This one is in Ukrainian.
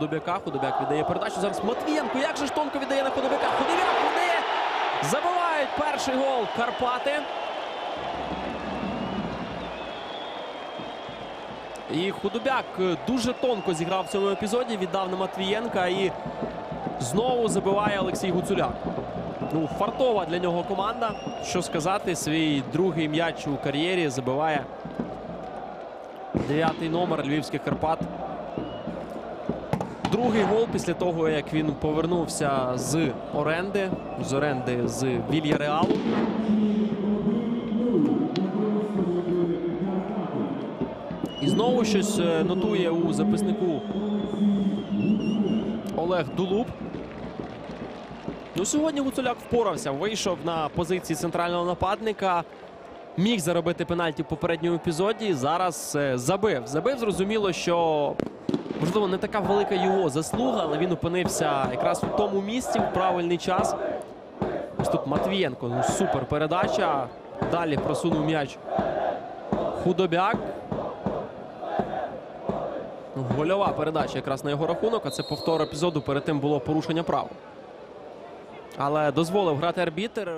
Худобяка. Худобяк віддає передачу. Зараз Матвієнко. Як же ж тонко віддає на Худобяка? Худобяк віддає. Забивають перший гол Карпати. І Худобяк дуже тонко зіграв в цьому епізоді. Віддав на Матвієнка і знову забиває Олексій Гуцуляк. Ну, фартова для нього команда. Що сказати, свій другий м'яч у кар'єрі забиває дев'ятий номер Львівських Карпат. Другий гол після того, як він повернувся з оренди, з оренди з Вільяреалу. І знову щось е, нотує у записнику Олег Дулуб. Ну, сьогодні Гуцуляк впорався, вийшов на позиції центрального нападника. Міг заробити пенальті в попередньому епізоді. Зараз е, забив. Забив, зрозуміло, що можливо не така велика його заслуга, але він опинився якраз в тому місці в правильний час. Ось тут Матвієнко. Ну, супер передача. Далі просунув м'яч Худобяк. Ну, Гольова передача якраз на його рахунок, а це повтор епізоду. Перед тим було порушення прав. Але дозволив грати арбітер.